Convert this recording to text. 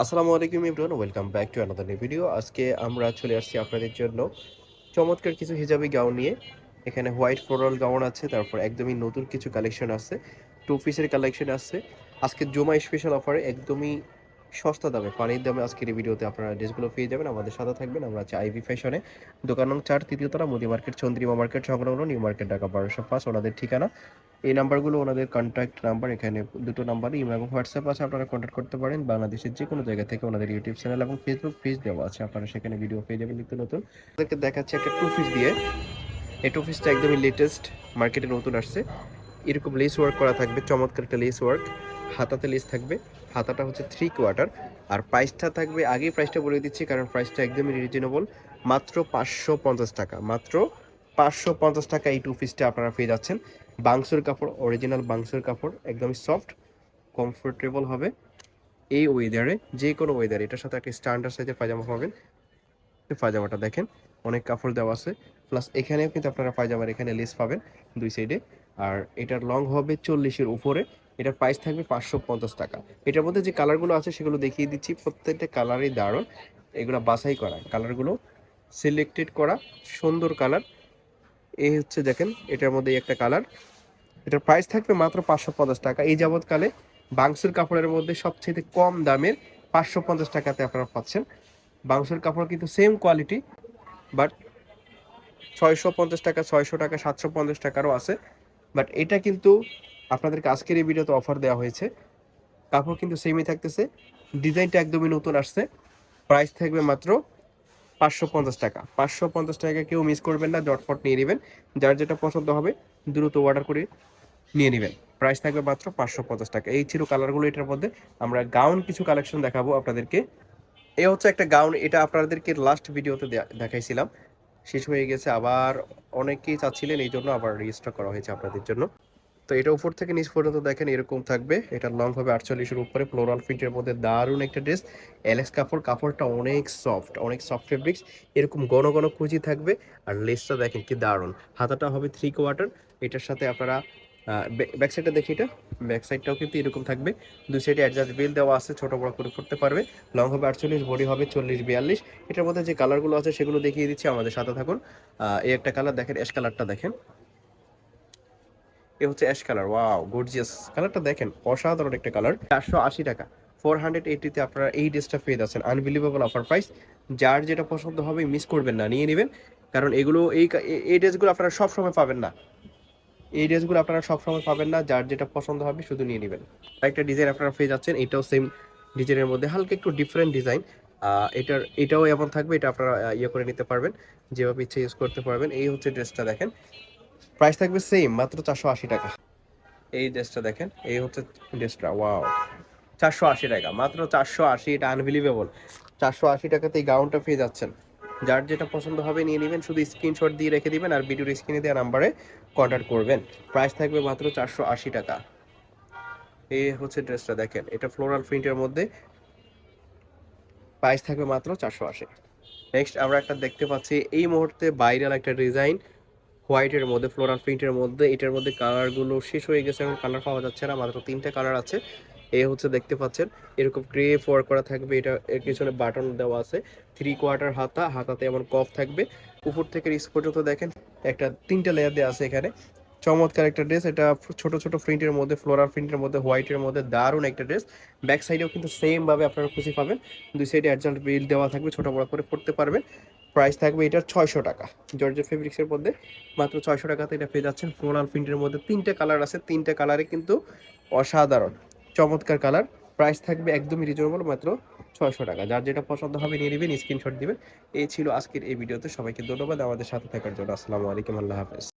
আসসালামু আলাইকুম Imran welcome back to another new video আজকে আমরা চলে আসছি আপনাদের জন্য চমৎকার কিছু হিজাবি গাউন নিয়ে। এখানে হোয়াইট ফ্লোরাল গাউন আছে, তারপর একদমই নতুন কিছু কালেকশন আছে টু পিসের কালেকশন আছে। আজকে জমা স্পেশাল অফারে একদমই সস্তা দামে, পানির দামে আজকের এই ভিডিওতে আপনারা ড্রেসগুলো পেয়ে যাবেন। আমাদের সাথে থাকবেন আমরা আছি আইভি ফ্যাশনে দোকান নং চার তারা মোদি মার্কেট চন্দ্রিমা মার্কেট, সংলগ্ন নিউ মার্কেট, ঢাকা বারোশো পাঁচ, ওনাদের ঠিকানা। এই নাম্বারগুলো ওনাদের কন্ট্যাক্ট নাম্বার এখানে দুটো নাম্বার ইমেল এবং হোয়াটসঅ্যাপ আছে, আপনারা কন্ট্যাক্ট করতে পারেন। বাংলাদেশের যে কোনো জায়গা থেকে ওনাদের ইউটিউব চ্যানেল এবং ফেসবুক পেজ দেওয়া আছে, আপনারা সেখানে ভিডিও পেয়ে যাবেন নিত্য নতুন। আপনাদেরকে দেখাচ্ছি একটা টু পিস দিয়ে। এই টু পিসটা একদমই লেটেস্ট মার্কেটে নতুন আসছে। এরকম লেস ওয়ার্ক করা থাকবে, চমৎকার একটা লেস ওয়ার্ক হাতাতে লেস থাকবে। হাতাটা হচ্ছে থ্রি কোয়ার্টার আর প্রাইসটা থাকবে, আগেই প্রাইসটা বলে দিচ্ছি, কারণ প্রাইসটা একদমই রিজনেবল মাত্র পাঁচশো পঞ্চাশ টাকা, মাত্র পাঁচশো পঞ্চাশ টাকা এই টু পিসটা আপনারা পেয়ে যাচ্ছেন। বাংসুর কাপড় অরিজিনাল বাংসুর কাপড়, একদমই সফট কমফোর্টেবল হবে। এই ওয়েদারে যে কোনো ওয়েদারে এটার সাথে একটা স্ট্যান্ডার্ড সাইজের পায়জামা পাবেন। পায়জামাটা দেখেন, অনেক কাপড় দেওয়া আছে। প্লাস এখানেও কিন্তু আপনারা পায়জামার এখানে লেস পাবেন দুই সাইডে আর এটার লং হবে চল্লিশের উপরে। এটার প্রাইস থাকবে পাঁচশো পঞ্চাশ টাকা। এটার মধ্যে যে কালারগুলো আছে, সেগুলো দেখিয়ে দিচ্ছি। প্রত্যেকটা কালারই দারুণ। এগুলো বাছাই করা। কালারগুলো সিলেক্টেড করা। সুন্দর কালার এই হচ্ছে দেখেন, এটার মধ্যে একটা কালার এটার প্রাইস থাকবে মাত্র পাঁচশো পঞ্চাশ টাকা। এই যাবৎকালে বাংসুর কাপড়ের মধ্যে সবচেয়ে কম দামের পাঁচশো পঞ্চাশ টাকাতে আপনারা পাচ্ছেন। বাংসুর কাপড় কিন্তু সেম কোয়ালিটি বাট ছয়শো পঞ্চাশ টাকা, ছয়শো টাকা, সাতশো পঞ্চাশ টাকারও আছে। বাট এটা কিন্তু আপনাদেরকে আজকের এই ভিডিওতে অফার দেওয়া হয়েছে। কাপড় কিন্তু সেমই থাকতেছে। ডিজাইনটা একদমই নতুন আসছে। প্রাইস থাকবে মাত্র পাঁচশো পঞ্চাশ টাকা। পাঁচশো পঞ্চাশ টাকা কেউ মিস করবেন না জটফট নিয়ে নেবেন। যার যেটা পছন্দ হবে দ্রুত অর্ডার করে নিয়ে নেবেন। প্রাইস থাকবে মাত্র পাঁচশো পঞ্চাশ টাকা। এই ছিল কালারগুলো এটার মধ্যে। আমরা গাউন কিছু কালেকশন দেখাবো আপনাদেরকে। এই হচ্ছে একটা গাউন এটা আপনাদেরকে লাস্ট ভিডিওতে দেখাইছিলাম। শেষ হয়ে গেছে, আবার অনেকেই চাচ্ছিলেন, এই জন্য আবার রেজিস্টার করা হয়েছে আপনাদের জন্য। তো এটা উপর থেকে নিচ পর্যন্ত দেখেন এরকম থাকবে। এটা লং হবে আটচল্লিশের উপরে ফ্লোরাল প্রিন্টের মধ্যে দারুণ একটা ড্রেস এলএক্স কাপড় কাপড়টা অনেক সফট অনেক সফট ফেব্রিক্স এরকম ঘন ঘন কুচি থাকবে আর লেসটা দেখেন কি দারুণ। হাতাটা হবে থ্রি কোয়ার্টার এটার সাথে আপনারা ব্যাক সাইডটা দেখি এটা? ব্যাক সাইডটাও কিন্তু এরকম থাকবে। দুই সাইডে অ্যাডজাস্ট বিল দেওয়া আছে, ছোট বড় করে করতে পারবে। লং হবে আটচল্লিশ, বডি হবে চল্লিশ, বিয়াল্লিশ। এটার মধ্যে যে কালারগুলো আছে সেগুলো দেখিয়ে দিচ্ছি, আমাদের সাথে থাকুন। এই একটা কালার দেখেন অ্যাশ কালারটা দেখেন। এ হচ্ছে অ্যাশ কালার। Wow, gorgeous. কালারটা দেখেন, অসাধারণ একটা কালার। চারশো আশি টাকা। ফোর হান্ড্রেড আপনারা এই ড্রেসটা পেয়ে যাচ্ছেন। আনবিলিভেবল অফার প্রাইস যার যেটা পছন্দ হবে মিস করবেন না, নিয়ে নেবেন। কারণ এগুলো, এই এই ড্রেসগুলো আপনারা সব সময় পাবেন না। এই ড্রেসগুলো আপনারা সব সময় পাবেন না। যার যেটা পছন্দ হবে শুধু নিয়ে নেবেন। একটা ডিজাইন আপনারা পেয়ে যাচ্ছেন। এটাও সেম ডিজাইনের মধ্যে। হালকা একটু ডিফারেন্ট ডিজাইন এটার, এটাও এমন থাকবে। এটা আপনারা ইয়ে করে নিতে পারবেন। যেভাবে ইচ্ছে ইউজ করতে পারবেন। এই হচ্ছে ড্রেসটা দেখেন। প্রাইস থাকবে সেম মাত্র চারশো আশি টাকা। এই ড্রেসটা দেখেন এই হচ্ছে ড্রেসটা ওয়াও চারশো আশি টাকা মাত্র চারশো আশি এটা আনবিলিভেবল চারশো আশি টাকাতে এই গাউনটা পেয়ে যাচ্ছেন। যার যেটা পছন্দ হবে নিয়ে নেবেন শুধু স্ক্রিনশট দিয়ে রেখে দিবেন আর ভিডিওর স্ক্রিনে দেওয়া নাম্বারে কন্ট্যাক্ট করবেন। প্রাইস থাকবে মাত্র চারশো আশি টাকা। এই হচ্ছে ড্রেসটা দেখেন এটা ফ্লোরাল প্রিন্টের মধ্যে। প্রাইস থাকবে মাত্র চারশো আশি। নেক্সট আমরা একটা দেখতে পাচ্ছি এই মুহূর্তে ভাইরাল একটা ডিজাইন হোয়াইটের মধ্যে, ফ্লোরাল প্রিন্টের মধ্যে, এটার মধ্যে কালারগুলো শেষ হয়ে গেছে এখন কালার পাওয়া যাচ্ছে না, মাত্র তিনটে কালার আছে। এ হচ্ছে দেখতে পাচ্ছেন, এরকম ক্রেপ ওয়ার্ক করা থাকবে, এটা এর পিছনে বাটন দেওয়া আছে থ্রি কোয়ার্টার হাতা, হাতাতে এমন কফ থাকবে। উপর থেকে রিস পর্যন্ত দেখেন, একটা তিনটা লেয়ার দেওয়া আছে এখানে। চমৎকার একটা ড্রেস এটা ছোট ছোট প্রিন্টের মধ্যে ফ্লোরাল প্রিন্টের মধ্যে হোয়াইটের মধ্যে দারুণ একটা ড্রেস ব্যাক সাইডেও কিন্তু সেম ভাবে আপনারা খুশি পাবেন। দুই সাইডে অ্যাডজাস্ট বিল দেওয়া থাকবে, ছোট বড় করে পড়তে পারবেন। প্রাইস থাকবে এটার ছয়শো টাকা। জর্জের ফেব্রিক্সের মধ্যে মাত্র ছয়শো টাকাতে এটা পেয়ে যাচ্ছেন। ফ্লোরাল প্রিন্টের মধ্যে তিনটে কালার আছে। তিনটে কালারে কিন্তু অসাধারণ। চমৎকার কালার প্রাইস থাকবে একদমই রিজনেবল মাত্র ছয়শো টাকা। যার যেটা পছন্দ হবে নিয়ে নেবেন স্ক্রিনশট দিবেন। এই ছিল আজকের এই ভিডিওতে। সবাইকে ধন্যবাদ। আমাদের সাথে থাকার জন্য আসসালামু আলাইকুম। আল্লাহ হাফেজ।